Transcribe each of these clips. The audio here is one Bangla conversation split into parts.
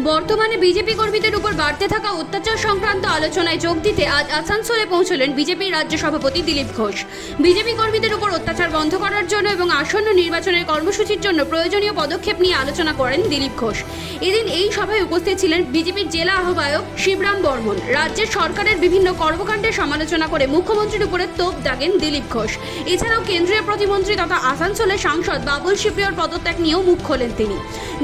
বর্তমানে বিজেপি কর্মীদের উপর বাড়তে থাকা অত্যাচার সংক্রান্ত আলোচনায় যোগ দিতে আজ আসানসোলে পৌঁছলেন বিজেপির রাজ্য সভাপতি দিলীপ ঘোষ। বিজেপি কর্মীদের উপর অত্যাচার বন্ধ করার জন্য এবং আসন্ন নির্বাচনের কর্মসূচির জন্য প্রয়োজনীয় পদক্ষেপ নিয়ে আলোচনা করেন দিলীপ ঘোষ। এদিন এই সভায় উপস্থিত ছিলেন বিজেপির জেলা আহ্বায়ক শিবরাম বর্মন। রাজ্যের সরকারের বিভিন্ন কর্মকাণ্ডের সমালোচনা করে মুখ্যমন্ত্রীর উপরে তোপ দাগেন দিলীপ ঘোষ। এছাড়াও কেন্দ্রীয় প্রতিমন্ত্রী তথা আসানসোলের সাংসদ বাবুল শিবরিয়র পদত্যাগ নিয়েও মুখ খোলেন তিনি।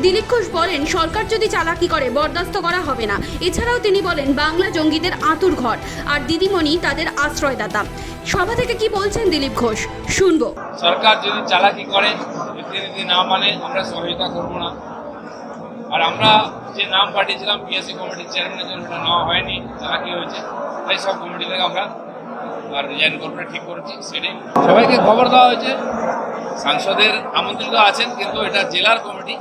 দিলীপ ঘোষ বলেন, সরকার যদি চালাকি করে? বরদাস্ত করা হবে না। এছাড়াও তিনি বলেন, বাংলা জঙ্গিদের আঁতুর ঘর। আর দিদিমণি তাদের আশ্রয়দাতা। সভা থেকে কি বলছেন দিলীপ ঘোষ? শুনব। সরকার যদি চালাকি করে রীতিনীতি না মানে আমরা সহযোগিতা করব না। আর আমরা যে নাম পাঠিয়েছিলাম পিএসসি কমিটির চেয়ারম্যানের জন্য সেটা নেওয়া হয়নি, চালাকি হয়েছে। তাই সব কমিটি থেকে আমরা আর রিজাইন করব ঠিক করেছি, সেটাই। সবাইকে খবর দেওয়া হয়েছে। সাংসদের আমন্ত্রিত আছেন, কিন্তু এটা জেলার কমিটি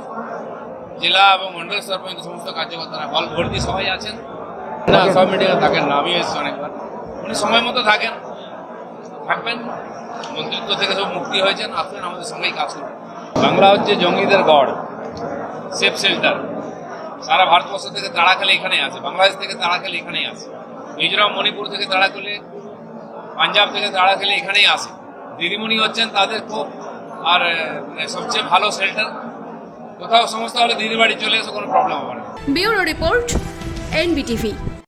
জেলা এবং মন্ডল স্তর পর্যন্ত সমস্ত কার্যকর্তারা হল ভর্তি, সবাই আছেন। না সব মিটিংয়ে থাকেন না আমিও এসেছি অনেকবার। উনি সময় মতো থাকেন। থাকবেন, মন্ত্রিত্ব থেকে সব মুক্তি হয়েছেন, আসবেন, আমাদের সঙ্গেই কাজ করবেন। বাংলা হচ্ছে জঙ্গিদের গড়, সেফ শেল্টার। সারা ভারতবর্ষ থেকে তাড়া খেলে এখানেই আছে, বাংলাদেশ থেকে তাড়া খেলে এখানেই আছে। মিজোরাম, মণিপুর থেকে তাড়া খেলে, পাঞ্জাব থেকে তাড়া খেলে এখানেই আসে দিদিমণি হচ্ছেন তাদের খুব, আর সবচেয়ে ভালো শেল্টার। কোথাও সমস্যা হলে দিদির বাড়ি চলে এসে কোনো প্রবলেম হবে না। Bureau report NBTV.